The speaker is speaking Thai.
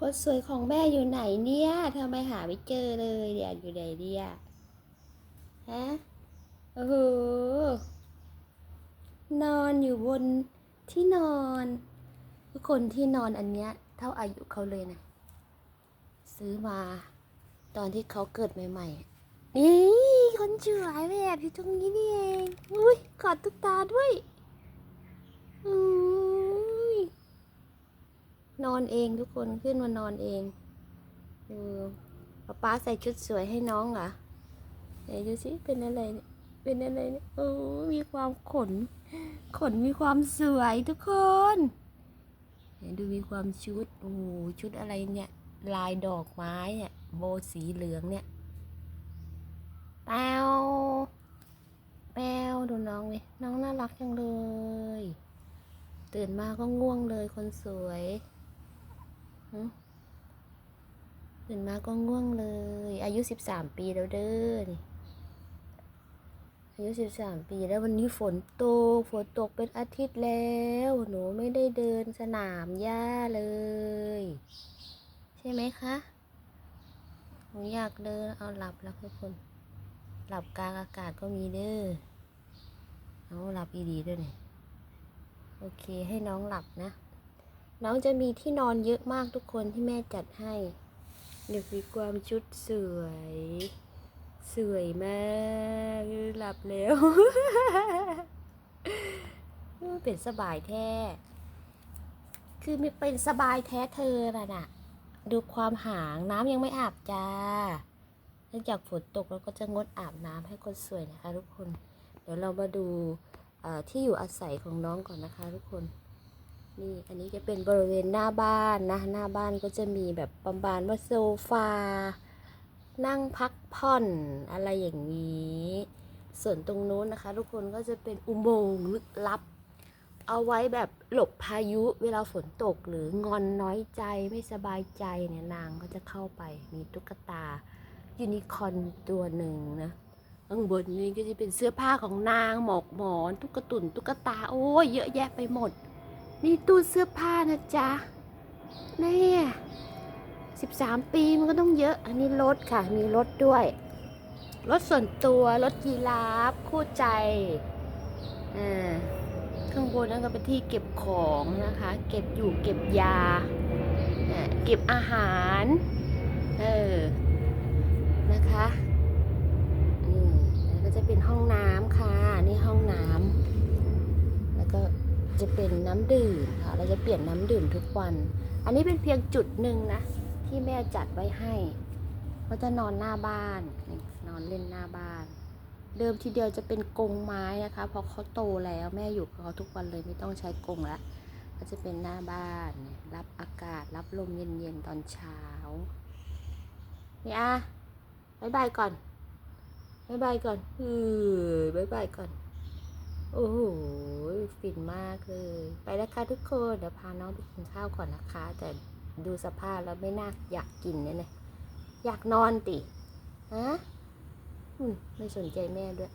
คนสวยของแม่อยู่ไหนเนี่ยทำไมหาไม่เจอเลยเดี๋ยวอยู่ไหนเนี่ยฮะโอ้โหนอนอยู่บนที่นอนทุกคนที่นอนอันเนี้ยเท่าอายุเขาเลยนะ ซื้อมา ตอนที่เขาเกิดใหม่ๆนี่คนสวยแบบอยู่ตรงนี้นี่เองอุ้ยกอดตุ๊กตาด้วยอุ้ย นอนเองทุกคนขึ้นมานอนเองดูป๊าป๊าใส่ชุดสวยให้น้องเหรอไหนดูสิเป็นอะไรเป็นอะไรเนี่ยโอ้มีความขน ขนมีความสวยทุกคนไหนดูมีความชุดโอ้ชุดอะไรเนี่ยลายดอกไม้เนี่ยโบสีเหลืองเนี่ยแปวแปวดูน้องเลยน้องน่ารักจังเลย ตื่นมาก็ง่วงเลยคนสวย ตื่นมาก็ง่วงเลย อายุสิบสามปีแล้วเด้อนี่อายุสิบสามปีแล้ววันนี้ฝนตก ฝนตกเป็นอาทิตย์แล้ว หนูไม่ได้เดินสนามหญ้าเลย ใช่ไหมคะ หนูอยากเดินเอาหลับแล้วทุกคน หลับกลางอากาศก็มีเด้อเอาหลับอีดีด้วยนี่โอเคให้น้องหลับนะ น้องจะมีที่นอนเยอะมากทุกคนที่แม่จัดให้เดี๋ยวมีความชุดสวย สวยมากหลับแล้วเป็นสบายแท้ คือไม่เป็นสบายแท้เธอน่ะน่ะ ดูความหางน้ำยังไม่อาบจ้าเนื่องจากฝนตกเราก็จะงดอาบน้ำให้คนสวยนะคะทุกคน เดี๋ยวเรามาดูที่อยู่อาศัยของน้องก่อนนะคะทุกคน นี่อันนี้จะเป็นบริเวณหน้าบ้านนะ หน้าบ้านก็จะมีแบบประมาณว่าโซฟา นั่งพักผ่อนอะไรอย่างนี้ ส่วนตรงนู้นนะคะ ทุกคนก็จะเป็นอุโมงค์ลึกลับ เอาไว้แบบหลบพายุเวลาฝนตกหรืองอนน้อยใจไม่สบายใจเนี่ยนางก็จะเข้าไปมีตุ๊กตายูนิคอร์นตัวหนึ่งนะข้างบนนี้ก็จะเป็นเสื้อผ้าของนางหมอกหมอนตุ๊กตุนตุ๊กตาโอ้ยเยอะแยะไปหมด นี่ตู้เสื้อผ้านะจ๊ะนี่สิบสามปีมันก็ต้องเยอะ อันนี้รถค่ะ มีรถด้วย รถส่วนตัว รถยีราฟ คู่ใจอ่าข้างบนนั่นก็เป็นที่เก็บของนะคะ เก็บอยู่เก็บยาอ่าเก็บอาหาร เออ นะคะนี่แล้วก็จะเป็นห้องน้ำค่ะ นี่ห้องน้ำ แล้วก็ จะเป็นน้ำดื่มค่ะ เราจะเปลี่ยนน้ำดื่มทุกวัน อันนี้เป็นเพียงจุดหนึ่งนะ ที่แม่จัดไว้ให้เขาจะนอนหน้าบ้าน นอนเล่นหน้าบ้าน เดิมทีเดียวจะเป็นกรงไม้นะคะเพราะเขาโตแล้วแม่อยู่กับเขาทุกวันเลยไม่ต้องใช้กรงละก็จะเป็นหน้าบ้าน รับอากาศ รับลมเย็นๆตอนเช้านี่อะบายบายก่อนบายบายก่อนเออบายบายก่อน โอ้โห ฟินมากเลย ไปแล้วค่ะทุกคน เดี๋ยวพาน้องไปกินข้าวก่อนนะคะ แต่ดูสภาพแล้วไม่น่าอยากกินเนี่ยนะอยากนอนติฮะไม่สนใจแม่ด้วย